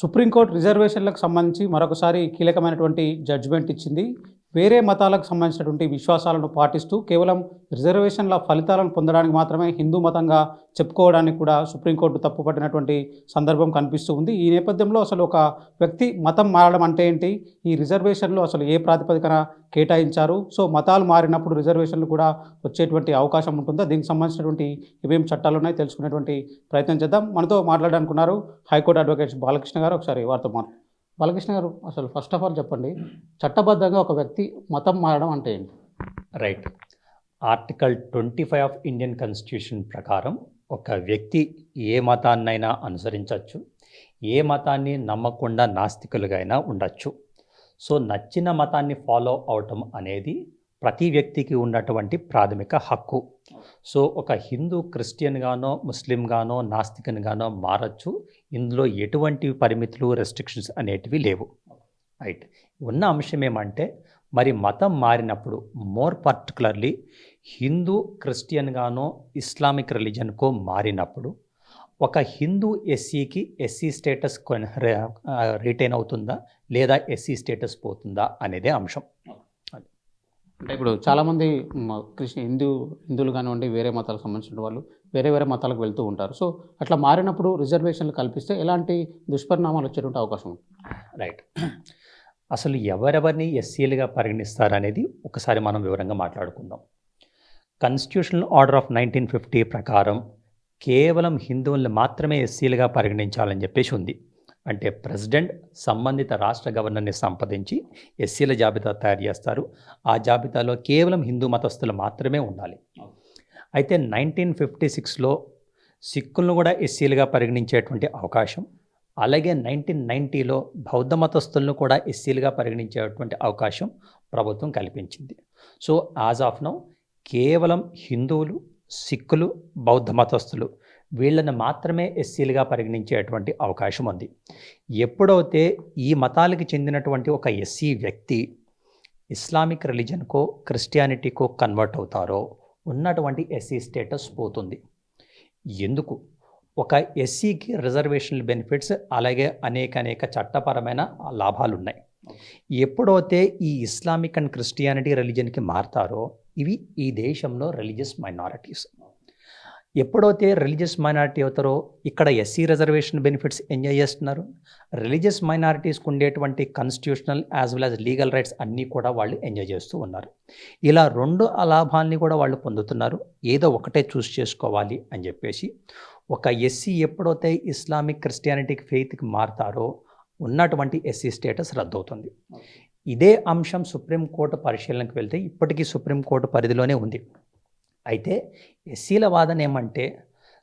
Supreme court రిజర్వేషన్లకు సంబంధించి మరొకసారి కీలకమైనటువంటి జడ్జిమెంట్ ఇచ్చింది. వేరే మతాలకు సంబంధించినటువంటి విశ్వాసాలను పాటిస్తూ కేవలం రిజర్వేషన్ల ఫలితాలను పొందడానికి మాత్రమే హిందూ మతంగా చెప్పుకోవడానికి కూడా సుప్రీంకోర్టు తప్పుపట్టినటువంటి సందర్భం కనిపిస్తూ ఉంది. ఈ నేపథ్యంలో అసలు ఒక వ్యక్తి మతం మారడం అంటే ఏంటి? ఈ రిజర్వేషన్లు అసలు ఏ ప్రాతిపదికన కేటాయించారు? సో మతాలు మారినప్పుడు రిజర్వేషన్లు కూడా వచ్చేటువంటి అవకాశం ఉంటుందా? దీనికి సంబంధించినటువంటి ఏమేమి చట్టాలు ఉన్నాయి? తెలుసుకునేటువంటి ప్రయత్నం చేద్దాం. మనతో మాట్లాడడానికి ఉన్నారు హైకోర్టు అడ్వకేట్ బాలకృష్ణ గారు. ఒకసారి వారితో మాట్లాడు బాలకృష్ణ గారు అసలు ఫస్ట్ ఆఫ్ ఆల్ చెప్పండి చట్టబద్ధంగా ఒక వ్యక్తి మతం మారడం అంటే ఏంటి? Right article twenty five of Indian constitution ప్రకారం ఒక వ్యక్తి ఏ మతాన్నైనా అనుసరించవచ్చు ఏ మతాన్ని నమ్మకుండా నాస్తికులుగా అయినా ఉండొచ్చు. సో నచ్చిన మతాన్ని ఫాలో అవటం అనేది ప్రతి వ్యక్తికి ఉన్నటువంటి ప్రాథమిక హక్కు. సో ఒక హిందూ క్రిస్టియన్గానో ముస్లింగానో నాస్తికన్గానో మారచ్చు. ఇందులో ఎటువంటి పరిమితులు రెస్ట్రిక్షన్స్ అనేటివి లేవు. రైట్ ఉన్న అంశం ఏమంటే మరి మతం మారినప్పుడు మోర్ పర్టికులర్లీ హిందూ క్రిస్టియన్గానో ఇస్లామిక్ రిలీజన్కో మారినప్పుడు ఒక హిందూ ఎస్సీకి ఎస్సీ స్టేటస్ రిటైన్ అవుతుందా? లేదా ఎస్సీ స్టేటస్ పోతుందా? అనేదే అంశం. అంటే ఇప్పుడు చాలామంది క్రిస్టి హిందూ హిందువులు కానివ్వండి వేరే మతాలకు సంబంధించిన వాళ్ళు వేరే వేరే మతాలకు వెళ్తూ ఉంటారు. సో అట్లా మారినప్పుడు రిజర్వేషన్లు కల్పిస్తే ఎలాంటి దుష్పరిణామాలు వచ్చేటువంటి అవకాశం ఉంది? రైట్. అసలు ఎవరెవరిని ఎస్సీలుగా పరిగణిస్తారనేది ఒకసారి మనం వివరంగా మాట్లాడుకుందాం. Constitutional order of nineteen fifty ప్రకారం కేవలం హిందువుల్ని మాత్రమే ఎస్సీలుగా పరిగణించాలని చెప్పేసి ఉంది. అంటే ప్రెసిడెంట్ సంబంధిత రాష్ట్ర గవర్నర్ని సంప్రదించి ఎస్సీల జాబితా తయారు చేస్తారు. ఆ జాబితాలో కేవలం హిందూ మతస్థులు మాత్రమే ఉండాలి. అయితే నైన్టీన్ ఫిఫ్టీ సిక్స్లో సిక్కులను కూడా ఎస్సీలుగా పరిగణించేటువంటి అవకాశం అలాగే నైన్టీన్ నైంటీలో బౌద్ధ మతస్థులను కూడా ఎస్సీలుగా పరిగణించేటువంటి అవకాశం ప్రభుత్వం కల్పించింది. సో యాజ్ ఆఫ్ నౌ కేవలం హిందువులు సిక్కులు బౌద్ధ మతస్థులు వీళ్ళను మాత్రమే ఎస్సీలుగా పరిగణించేటువంటి అవకాశం ఉంది. ఎప్పుడైతే ఈ మతాలకు చెందినటువంటి ఒక ఎస్సీ వ్యక్తి ఇస్లామిక్ రిలీజన్కో క్రిస్టియానిటీకో కన్వర్ట్ అవుతారో ఉన్నటువంటి ఎస్సీ స్టేటస్ పోతుంది. ఎందుకు? ఒక ఎస్సీకి రిజర్వేషన్ బెనిఫిట్స్ అలాగే అనేక అనేక చట్టపరమైన లాభాలు ఉన్నాయి ఎప్పుడైతే ఈ ఇస్లామిక్ అండ్ క్రిస్టియానిటీ రిలీజన్కి మారతారో ఇవి ఈ దేశంలో రిలీజియస్ మైనారిటీస్. ఎప్పుడైతే రిలీజియస్ మైనారిటీ అవుతారో ఇక్కడ ఎస్సీ రిజర్వేషన్ బెనిఫిట్స్ ఎంజాయ్ చేస్తున్నారు. రిలీజియస్ మైనారిటీస్కి ఉండేటువంటి constitutional as well as legal rights అన్నీ కూడా వాళ్ళు ఎంజాయ్ చేస్తూ ఉన్నారు. ఇలా రెండు లాభాలని కూడా వాళ్ళు పొందుతున్నారు. ఏదో ఒకటే చూస్ చేసుకోవాలి అని చెప్పేసి ఒక ఎస్సీ ఎప్పుడైతే ఇస్లామిక్ క్రిస్టియానిటీకి ఫెయిత్కి మారుతారో ఉన్నటువంటి ఎస్సీ స్టేటస్ రద్దవుతుంది. ఇదే అంశం సుప్రీంకోర్టు పరిశీలనకు వెళ్తే ఇప్పటికీ సుప్రీంకోర్టు పరిధిలోనే ఉంది. అయితే ఎస్సీల వాదన ఏమంటే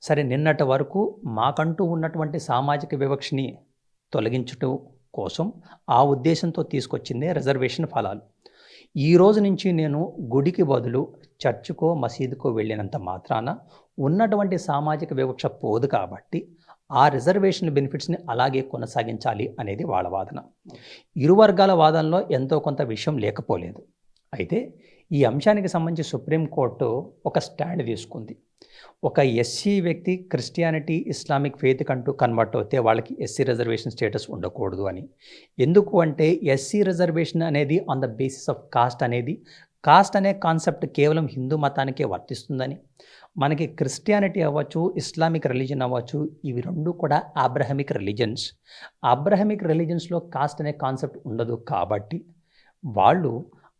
సరే నిన్నటి వరకు మాకంటూ ఉన్నటువంటి సామాజిక వివక్షని తొలగించటం కోసం ఆ ఉద్దేశంతో తీసుకొచ్చిందే రిజర్వేషన్ ఫలాలు. ఈ రోజు నుంచి నేను గుడికి బదులు చర్చుకో మసీదుకో వెళ్ళినంత మాత్రాన ఉన్నటువంటి సామాజిక వివక్ష పోదు కాబట్టి ఆ రిజర్వేషన్ బెనిఫిట్స్ని అలాగే కొనసాగించాలి అనేది వాళ్ళ వాదన. ఇరు వర్గాల వాదనలో ఎంతో కొంత విషయం లేకపోలేదు. అయితే ఈ అంశానికి సంబంధించి సుప్రీంకోర్టు ఒక స్టాండ్ తీసుకుంది. ఒక ఎస్సీ వ్యక్తి క్రిస్టియానిటీ ఇస్లామిక్ ఫెయిత్ కంటూ కన్వర్ట్ అవుతే వాళ్ళకి ఎస్సీ రిజర్వేషన్ స్టేటస్ ఉండకూడదు అని. ఎందుకు అంటే ఎస్సీ రిజర్వేషన్ అనేది on the basis of caste అనేది కాస్ట్ అనే కాన్సెప్ట్ కేవలం హిందూ మతానికే వర్తిస్తుందని. మనకి క్రిస్టియానిటీ అవ్వచ్చు ఇస్లామిక్ రిలీజన్ అవ్వచ్చు ఇవి రెండు కూడా అబ్రహమిక్ రిలీజన్స్. అబ్రహమిక్ రిలీజన్స్లో కాస్ట్ అనే కాన్సెప్ట్ ఉండదు కాబట్టి వాళ్ళు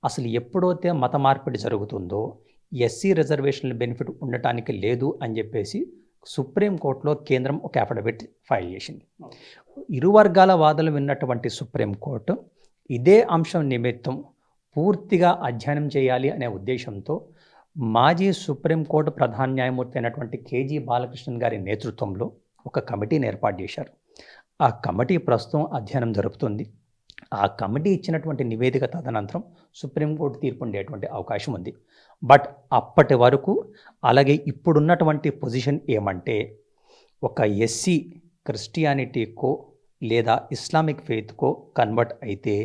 అసలు ఎప్పుడైతే మత మార్పిడి జరుగుతుందో ఎస్సీ రిజర్వేషన్ల బెనిఫిట్ ఉండటానికి లేదు అని చెప్పేసి సుప్రీంకోర్టులో కేంద్రం ఒక అఫిడవిట్ ఫైల్ చేసింది. ఇరు వర్గాల వాదనలు విన్నటువంటి సుప్రీంకోర్టు ఇదే అంశం నిమిత్తం పూర్తిగా అధ్యయనం చేయాలి అనే ఉద్దేశంతో మాజీ సుప్రీంకోర్టు ప్రధాన న్యాయమూర్తి అయినటువంటి కేజీ బాలకృష్ణన్ గారి నేతృత్వంలో ఒక కమిటీని ఏర్పాటు చేశారు. ఆ కమిటీ ప్రస్తుతం అధ్యయనం జరుపుతుంది. ఆ కమిటీ ఇచ్చినటువంటి నివేదిక తదనంతరం సుప్రీంకోర్టు తీర్పు ఉండేటువంటి అవకాశం ఉంది. బట్ అప్పటి వరకు అలాగే ఇప్పుడున్నటువంటి పొజిషన్ ఏమంటే ఒక ఎస్సీ క్రిస్టియానిటీకో లేదా ఇస్లామిక్ ఫెయిత్కో కన్వర్ట్ అయితే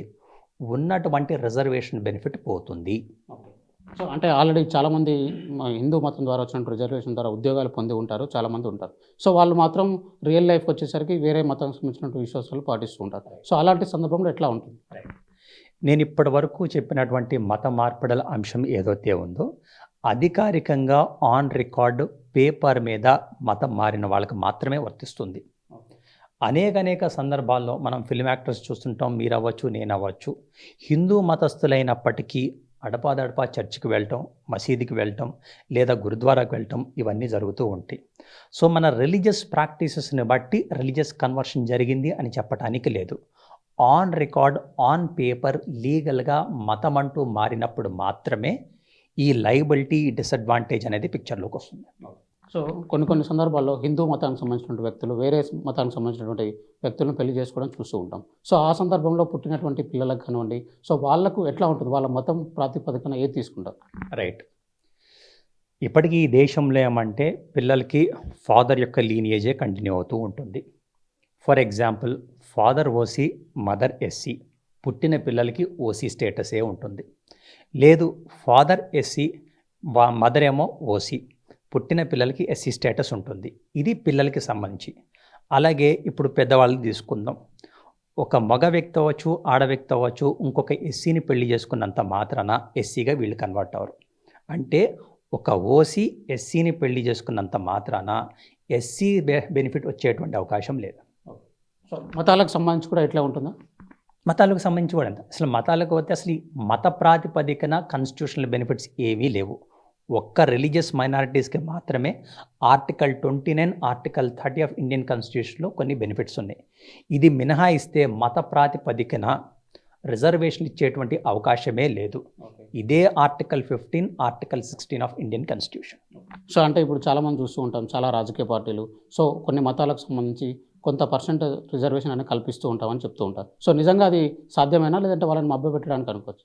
ఉన్నటువంటి రిజర్వేషన్ బెనిఫిట్ పోతుంది. సో అంటే ఆల్రెడీ చాలామంది హిందూ మతం ద్వారా వచ్చిన రిజర్వేషన్ ద్వారా ఉద్యోగాలు పొంది ఉంటారు చాలామంది ఉంటారు. సో వాళ్ళు మాత్రం రియల్ లైఫ్కి వచ్చేసరికి వేరే మతానికి సంబంధించినటువంటి విశ్వాసాలు పాటిస్తూ ఉంటారు. సో అలాంటి సందర్భంలో ఎట్లా ఉంటుంది? నేను ఇప్పటి వరకు చెప్పినటువంటి మత మార్పిడల అంశం ఏదైతే ఉందో అధికారికంగా ఆన్ రికార్డు పేపర్ మీద మతం మారిన వాళ్ళకి మాత్రమే వర్తిస్తుంది. అనేక అనేక సందర్భాల్లో మనం ఫిల్మ్ యాక్టర్స్ చూస్తుంటాం మీరు అవ్వచ్చు నేను అవ్వచ్చు. హిందూ మతస్థులైనప్పటికీ అడపాదడపా చర్చికి వెళ్ళటం మసీదుకి వెళ్ళటం లేదా గురుద్వారాకు వెళ్ళటం ఇవన్నీ జరుగుతూ ఉంటాయి. సో మన రిలీజియస్ ప్రాక్టీసెస్ని బట్టి రిలీజియస్ కన్వర్షన్ జరిగింది అని చెప్పటానికి లేదు. ఆన్ రికార్డ్ ఆన్ పేపర్ లీగల్గా మతం అంటూ మారినప్పుడు మాత్రమే ఈ లైబిలిటీ డిసడ్వాంటేజ్ అనేది పిక్చర్లోకి వస్తుంది. సో కొన్ని కొన్ని సందర్భాల్లో హిందూ మతానికి సంబంధించినటువంటి వ్యక్తులు వేరే మతానికి సంబంధించినటువంటి వ్యక్తులను పెళ్ళి చేసుకోవడం చూస్తూ ఉంటాం. సో ఆ సందర్భంలో పుట్టినటువంటి పిల్లలకు కానివ్వండి సో వాళ్ళకు ఎట్లా ఉంటుంది? వాళ్ళ మతం ప్రాతిపదికన ఏది తీసుకుంటారు? రైట్. ఇప్పటికీ ఈ దేశంలో ఏమంటే పిల్లలకి ఫాదర్ యొక్క లీనియేజే కంటిన్యూ అవుతూ ఉంటుంది. For example father OC mother SC పుట్టిన పిల్లలకి ఓసీ స్టేటసే ఉంటుంది. లేదు ఫాదర్ ఎస్సీ వా మదర్ ఏమో ఓసీ. పుట్టిన పిల్లలకి ఎస్సీ స్టేటస్ ఉంటుంది. ఇది పిల్లలకి సంబంధించి. అలాగే ఇప్పుడు పెద్దవాళ్ళని తీసుకుందాం. ఒక మగ వ్యక్తి అవ్వచ్చు ఆడ వ్యక్తి అవ్వచ్చు ఇంకొక ఎస్సీని పెళ్ళి చేసుకున్నంత మాత్రాన ఎస్సీగా వీళ్ళు కన్వర్ట్ అవ్వరు. అంటే ఒక ఓసీ ఎస్సీని పెళ్ళి చేసుకున్నంత మాత్రాన ఎస్సీ బెనిఫిట్ వచ్చేటువంటి అవకాశం లేదు. సో మతాలకు సంబంధించి కూడా ఎట్లా ఉంటుందా? మతాలకు సంబంధించి కూడా అంతే. అసలు మతాలకు వస్తే అసలు మత ప్రాతిపదికన కాన్స్టిట్యూషనల్ బెనిఫిట్స్ ఏమీ లేవు. ఒక్క రిలీజియస్ మైనారిటీస్కి మాత్రమే article twenty nine article thirty of Indian కాన్స్టిట్యూషన్లో కొన్ని బెనిఫిట్స్ ఉన్నాయి. ఇది మినహాయిస్తే మత ప్రాతిపదికన రిజర్వేషన్ ఇచ్చేటువంటి అవకాశమే లేదు. ఇదే article fifteen article sixteen of Indian constitution. So అంటే ఇప్పుడు చాలామంది చూస్తూ ఉంటాం చాలా రాజకీయ పార్టీలు. సో కొన్ని మతాలకు సంబంధించి కొంత పర్సెంట్ రిజర్వేషన్ అనేది కల్పిస్తూ ఉంటామని చెప్తూ ఉంటారు. సో నిజంగా అది సాధ్యమేనా? లేదంటే వాళ్ళని మభ్య పెట్టడానికి అనుకోవచ్చు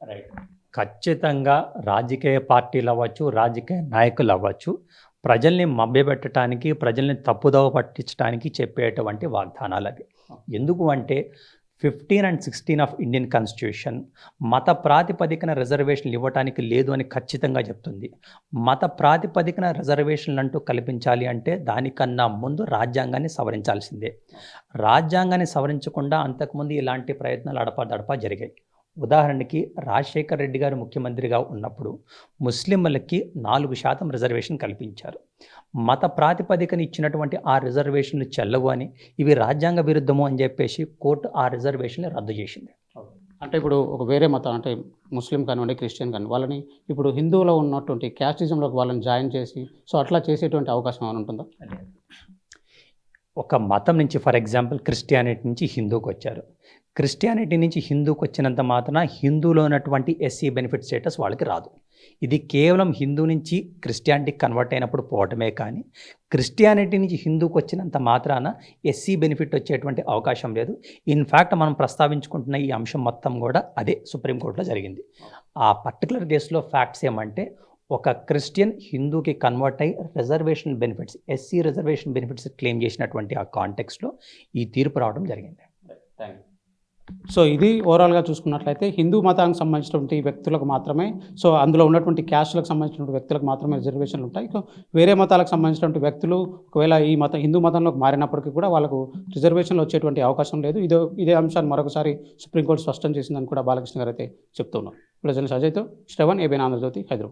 ఖచ్చితంగా రాజకీయ పార్టీలు అవ్వచ్చు రాజకీయ నాయకులు అవ్వచ్చు ప్రజల్ని మభ్యపెట్టడానికి ప్రజల్ని తప్పుదోవ పట్టించడానికి చెప్పేటువంటి వాగ్దానాలు అవి. ఎందుకు అంటే fifteen and sixteen of Indian constitution మత ప్రాతిపదికన రిజర్వేషన్లు ఇవ్వటానికి లేదు అని ఖచ్చితంగా చెప్తుంది. మత ప్రాతిపదికన రిజర్వేషన్లు అంటూ కల్పించాలి అంటే దానికన్నా ముందు రాజ్యాంగాన్ని సవరించాల్సిందే. రాజ్యాంగాన్ని సవరించకుండా అంతకుముందు ఇలాంటి ప్రయత్నాలు అడపాదడపా జరిగాయి. ఉదాహరణకి రాజశేఖర్ రెడ్డి గారు ముఖ్యమంత్రిగా ఉన్నప్పుడు ముస్లింలకి నాలుగు శాతం రిజర్వేషన్ కల్పించారు. మత ప్రాతిపదికన ఇచ్చినటువంటి ఆ రిజర్వేషన్లు చెల్లవు అని ఇవి రాజ్యాంగ విరుద్ధము అని చెప్పేసి కోర్టు ఆ రిజర్వేషన్ని రద్దు చేసింది. అంటే ఇప్పుడు ఒక వేరే మతం అంటే ముస్లిం కానివ్వండి క్రిస్టియన్ కానివ్వండి వాళ్ళని ఇప్పుడు హిందువులో ఉన్నటువంటి క్యాస్టిజంలోకి వాళ్ళని జాయిన్ చేసి సో అట్లా చేసేటువంటి అవకాశం ఏమైనా ఉంటుందా? ఒక మతం నుంచి ఫర్ ఎగ్జాంపుల్ క్రిస్టియానిటీ నుంచి హిందూకి వచ్చారు. క్రిస్టియానిటీ నుంచి హిందూకి వచ్చినంత మాత్రాన హిందూలో ఉన్నటువంటి ఎస్సీ బెనిఫిట్ స్టేటస్ వాళ్ళకి రాదు. ఇది కేవలం హిందూ నుంచి క్రిస్టియానిటీ కన్వర్ట్ అయినప్పుడు పోవటమే కానీ క్రిస్టియానిటీ నుంచి హిందూకి వచ్చినంత మాత్రాన ఎస్సీ బెనిఫిట్ వచ్చేటువంటి అవకాశం లేదు. ఇన్ఫ్యాక్ట్ మనం ప్రస్తావించుకుంటున్న ఈ అంశం మొత్తం కూడా అదే సుప్రీంకోర్టులో జరిగింది. ఆ పర్టికులర్ కేసులో ఫ్యాక్ట్స్ ఏమంటే ఒక క్రిస్టియన్ హిందూకి కన్వర్ట్ అయ్యి reservation benefits SC reservation benefits claim చేసినటువంటి ఆ కాంటెక్స్లో ఈ తీర్పు రావడం జరిగింది. సో ఇది ఓవరాల్గా చూసుకున్నట్లయితే హిందూ మతానికి సంబంధించినటువంటి వ్యక్తులకు మాత్రమే సో అందులో ఉన్నటువంటి క్యాస్ట్లకు సంబంధించినటువంటి వ్యక్తులకు మాత్రమే రిజర్వేషన్లు ఉంటాయి. సో వేరే మతాలకు సంబంధించినటువంటి వ్యక్తులు ఒకవేళ ఈ మత హిందూ మతంలోకి మారినప్పటికీ కూడా వాళ్ళకు రిజర్వేషన్లు వచ్చేటువంటి అవకాశం లేదు. ఇదే ఇదే అంశాన్ని మరొకసారి సుప్రీంకోర్టు స్పష్టం చేసిందని కూడా బాలకృష్ణ గారు అయితే చెప్తున్నారు. Present అజయ్తో Shravan A B N Andhra Jyothy Hyderabad.